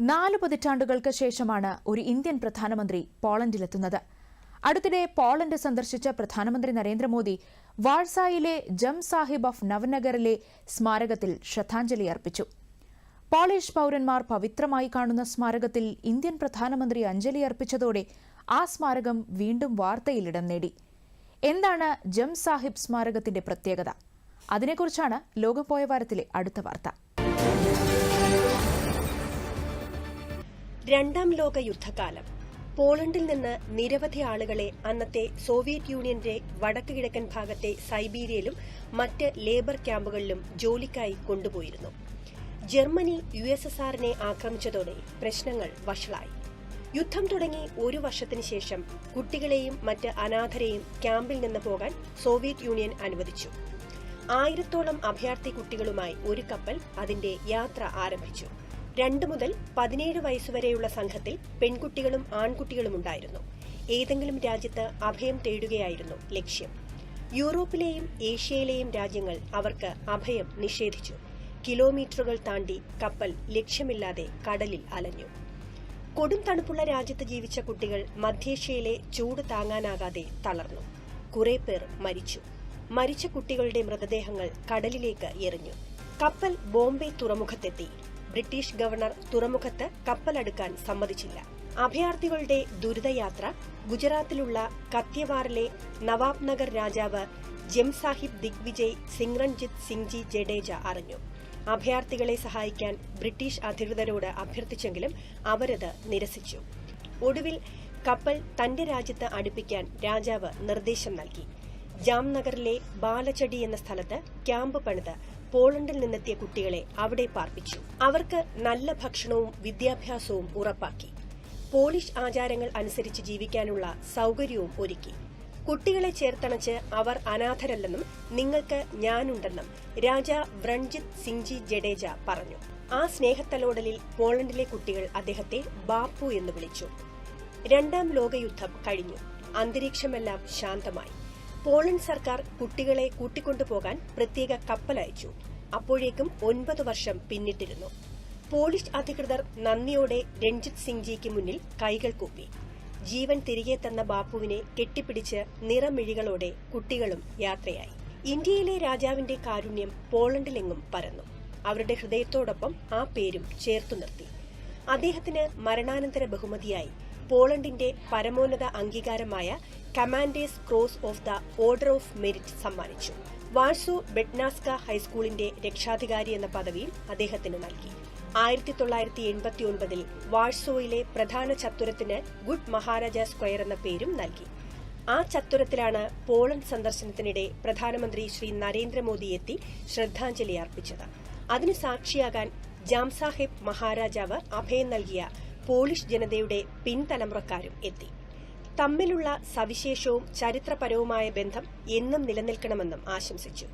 നാല് പതിറ്റാണ്ടുകൾക്ക് ശേഷമാണ് ഒരു ഇന്ത്യൻ പ്രധാനമന്ത്രി പോളണ്ടിലെത്തുന്നത്. അടുത്തിടെ പോളണ്ട് സന്ദർശിച്ച പ്രധാനമന്ത്രി നരേന്ദ്രമോദി വാഴ്സായിലെ ജം സാഹിബ് ഓഫ് നവനഗറിലെ സ്മാരകത്തിൽ ശ്രദ്ധാഞ്ജലി അർപ്പിച്ചു. പോളിഷ് പൌരന്മാർ പവിത്രമായി കാണുന്ന സ്മാരകത്തിൽ ഇന്ത്യൻ പ്രധാനമന്ത്രി അഞ്ജലി അർപ്പിച്ചതോടെ ആ സ്മാരകം വീണ്ടും വാർത്തയിലിടം നേടി. എന്താണ് ജം സാഹിബ് സ്മാരകത്തിന്റെ പ്രത്യേകത? അതിനെക്കുറിച്ചാണ് ലോകം പോയ വാരത്തിലെ അടുത്ത വാർത്ത. രണ്ടാം ലോക യുദ്ധകാലം. പോളണ്ടിൽ നിന്ന് നിരവധി ആളുകളെ അന്നത്തെ സോവിയറ്റ് യൂണിയന്റെ വടക്ക് കിഴക്കൻ ഭാഗത്തെ സൈബീരിയയിലും മറ്റ് ലേബർ ക്യാമ്പുകളിലും ജോലിക്കായി കൊണ്ടുപോയിരുന്നു. ജർമ്മനി യു എസ് എസ് ആറിനെ ആക്രമിച്ചതോടെ പ്രശ്നങ്ങൾ വഷളായി. യുദ്ധം തുടങ്ങി ഒരു വർഷത്തിന് ശേഷം കുട്ടികളെയും മറ്റ് അനാഥരെയും ക്യാമ്പിൽ നിന്ന് പോകാൻ സോവിയറ്റ് യൂണിയൻ അനുവദിച്ചു. ആയിരത്തോളം അഭയാർത്ഥി കുട്ടികളുമായി ഒരു കപ്പൽ അതിന്റെ യാത്ര ആരംഭിച്ചു. രണ്ടു മുതൽ പതിനേഴ് വയസ്സുവരെയുള്ള സംഘത്തിൽ പെൺകുട്ടികളും ആൺകുട്ടികളും ഉണ്ടായിരുന്നു. ഏതെങ്കിലും രാജ്യത്ത് അഭയം തേടുകയായിരുന്നു ലക്ഷ്യം. യൂറോപ്പിലെയും ഏഷ്യയിലെയും രാജ്യങ്ങൾ അവർക്ക് അഭയം നിഷേധിച്ചു. കിലോമീറ്ററുകൾ താണ്ടി കപ്പൽ ലക്ഷ്യമില്ലാതെ കടലിൽ അലഞ്ഞു. കൊടും തണുപ്പുള്ള രാജ്യത്ത് ജീവിച്ച കുട്ടികൾ മധ്യേഷ്യയിലെ ചൂട് താങ്ങാനാകാതെ തളർന്നു. കുറെ പേർ മരിച്ചു. മരിച്ച കുട്ടികളുടെ മൃതദേഹങ്ങൾ കടലിലേക്ക് എറിഞ്ഞു. കപ്പൽ ബോംബെ തുറമുഖത്തെത്തി. ബ്രിട്ടീഷ് ഗവർണർ തുറമുഖത്ത് കപ്പലെടുക്കാൻ സമ്മതിച്ചില്ല. അഭയാർത്ഥികളുടെ ദുരിതയാത്ര ഗുജറാത്തിലുള്ള കത്യവാറിലെ നവാബ് നഗർ രാജാവ് ജം സാഹിബ് ദിഗ്വിജയ് സിംഗ്രൻജിത് സിംഗ്ജി ജഡേജ അറിഞ്ഞു. അഭയാർത്ഥികളെ സഹായിക്കാൻ ബ്രിട്ടീഷ് അധികൃതരോട് അഭ്യർത്ഥിച്ചെങ്കിലും അവരത് നിരസിച്ചു. ഒടുവിൽ കപ്പൽ തന്റെ രാജ്യത്ത് അടുപ്പിക്കാൻ രാജാവ് നിർദ്ദേശം നൽകി. ജാംനഗറിലെ ബാലച്ചടി എന്ന സ്ഥലത്ത് ക്യാമ്പ് പണിത് പോളണ്ടിൽ നിന്നെത്തിയ കുട്ടികളെ അവിടെ പാർപ്പിച്ചു. അവർക്ക് നല്ല ഭക്ഷണവും വിദ്യാഭ്യാസവും ഉറപ്പാക്കി. പോളിഷ് ആചാരങ്ങൾ അനുസരിച്ച് ജീവിക്കാനുള്ള സൗകര്യവും ഒരുക്കി. കുട്ടികളെ ചേർത്തണച്ച് അവർ അനാഥരല്ലെന്നും നിങ്ങൾക്ക് ഞാനുണ്ടെന്നും രാജ വ്രൺജിത് സിംഗ്ജി ജഡേജ പറഞ്ഞു. ആ സ്നേഹത്തലോടലിൽ പോളണ്ടിലെ കുട്ടികൾ അദ്ദേഹത്തെ ബാപ്പു എന്ന് വിളിച്ചു. രണ്ടാം ലോകയുദ്ധം കഴിഞ്ഞു. അന്തരീക്ഷമെല്ലാം ശാന്തമായി. പോളണ്ട് സർക്കാർ കുട്ടികളെ കൂട്ടിക്കൊണ്ടുപോകാൻ പ്രത്യേക കപ്പലയച്ചു. അപ്പോഴേക്കും ഒൻപത് വർഷം പിന്നിട്ടിരുന്നു. പോളിഷ് അധികൃതർ നന്ദിയോടെ രഞ്ജിത് സിംഗ്ജിക്ക് മുന്നിൽ കൈകൾ കൂപ്പി. ജീവൻ തിരികെ തന്ന ബാപ്പുവിനെ കെട്ടിപ്പിടിച്ച് നിറമിഴികളോടെ കുട്ടികളും യാത്രയായി. ഇന്ത്യയിലെ രാജാവിന്റെ കാരുണ്യം പോളണ്ടിലെങ്ങും പരന്നു. അവരുടെ ഹൃദയത്തോടൊപ്പം ആ പേരും ചേർത്തു നിർത്തി. അദ്ദേഹത്തിന് മരണാനന്തര ബഹുമതിയായി പോളണ്ടിന്റെ പരമോന്നത അംഗീകാരമായ Commander's Cross of the Order of Merit സമ്മാനിച്ചു. വാഴ്സോ ബെഡ്നാസ്ക ഹൈസ്കൂളിന്റെ രക്ഷാധികാരി എന്ന പദവിയും അദ്ദേഹത്തിന് നൽകി. ആയിരത്തി തൊള്ളായിരത്തി എൺപത്തി ഒൻപതിൽ വാഴ്സോയിലെ പ്രധാന ചത്തുരത്തിന് ഗുഡ് മഹാരാജ സ്ക്വയർ എന്ന പേരും നൽകി. ആ ചത്തുരത്തിലാണ് പോളണ്ട് സന്ദർശനത്തിനിടെ പ്രധാനമന്ത്രി ശ്രീ നരേന്ദ്രമോദി എത്തി ശ്രദ്ധാഞ്ജലി അർപ്പിച്ചത്. അതിന് സാക്ഷിയാകാൻ ജാംസാഹിബ് മഹാരാജാവ് അഭയം നൽകിയ പോളിഷ് ജനതയുടെ പിൻതലമുറക്കാരും എത്തി. തമ്മിലുള്ള സവിശേഷവും ചരിത്രപരവുമായ ബന്ധം എന്നും നിലനിൽക്കണമെന്നും ആശംസിച്ചു.